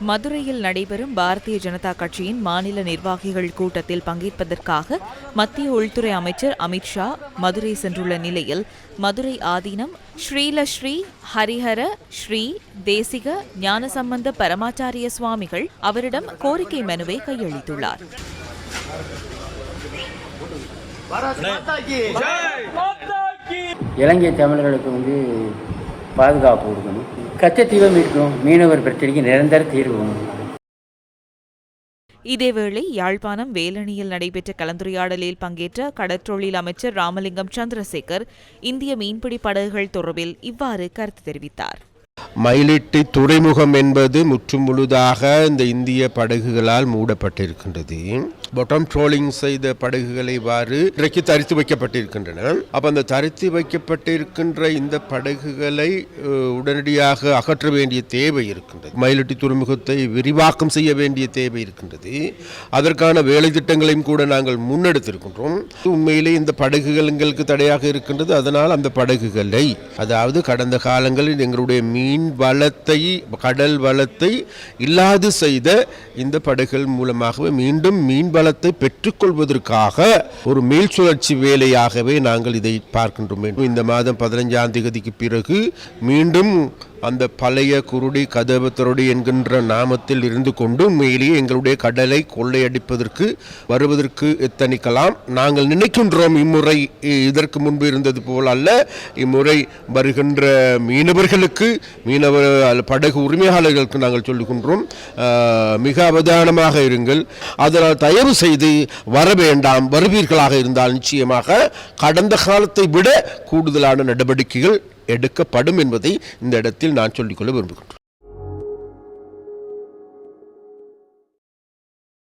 மதுரையில் நடைபெறும் பாரதிய ஜனதா கட்சியின் மாநில நிர்வாகிகள் கூட்டத்தில் பங்கேற்பதற்காக மத்திய உள்துறை அமைச்சர் அமித்ஷா மதுரை சென்றுள்ள நிலையில் மதுரை ஆதீனம் ஸ்ரீலஸ்ரீ ஹரிஹர ஸ்ரீ தேசிக ஞானசம்பந்த பரமாச்சாரிய சுவாமிகள் அவரிடம் கோரிக்கை மனுவை கையளித்துள்ளார். இலங்கை தமிழர்களுக்கு வந்து பாதுகாப்பு கொடுக்கணும். கச்சத்தீவை மீட்கணும் மீனவர் பிரச்சனைக்கு நிரந்தர தீர்வு இதேவேளை யாழ்ப்பாணம் வேலணியில் நடைபெற்ற கலந்துரையாடலில் பங்கேற்ற கடற்றொழில் அமைச்சர் ராமலிங்கம் சந்திரசேகர் இந்திய மீன்பிடி படகுகள் தொடர்பில் இவ்வாறு கருத்து தெரிவித்தார். மயிலிட்டி துறைமுகம் என்பது முற்றுமுழுதாக இந்த இந்திய படகுகளால் மூடப்பட்டிருக்கின்றது. பொட்டம் ட்ரோலிங் செய்த படகுகளை இவ்வாறு இன்றைக்கு தரித்து வைக்கப்பட்டிருக்கின்றன. அப்போ அந்த தரித்து வைக்கப்பட்டிருக்கின்ற இந்த படகுகளை உடனடியாக அகற்ற வேண்டிய தேவை இருக்கின்றது. மயிலிட்டி துறைமுகத்தை விரிவாக்கம் செய்ய வேண்டிய தேவை இருக்கின்றது. அதற்கான வேலை திட்டங்களையும் கூட நாங்கள் முன்னெடுத்திருக்கின்றோம். உண்மையிலே இந்த படகுகள் எங்களுக்கு தடையாக இருக்கின்றது. அதனால் அந்த படகுகளை அதாவது கடந்த காலங்களில் எங்களுடைய மீன் வளத்தை கடல் வளத்தை இல்லாது செய்த இந்த படகுகள் மூலமாகவே மீண்டும் மீன் வளத்தை பெற்றுக்கொள்வதற்காக ஒரு மீள் சுழற்சி வேலையாகவே நாங்கள் இதை பார்க்கின்றோம். இந்த மாதம் பதினைஞ்சாம் தேதிக்கு பிறகு மீண்டும் அந்த பழைய குருடி கதவத்தருடி என்கின்ற நாமத்தில் இருந்து கொண்டு மேலே எங்களுடைய கடலை கொள்ளையடிப்பதற்கு வருவதற்கு எத்தனிக்கலாம். நாங்கள் நினைக்கின்றோம் இம்முறை இதற்கு முன்பு இருந்தது போல் அல்ல. இம்முறை வருகின்ற மீனவர்களுக்கு மீனவ படகு உரிமையாளர்களுக்கு நாங்கள் சொல்லுகின்றோம். மிக அவதானமாக இருங்கள். அதனால் தயவு செய்து வர வேண்டாம். வருவீர்களாக இருந்தால் நிச்சயமாக கடந்த காலத்தை விட கூடுதலான நடவடிக்கைகள் எடுக்கப்படும் என்பதை இந்த இடத்தில் நான் சொல்லிக்கொள்ள விரும்புகிறேன்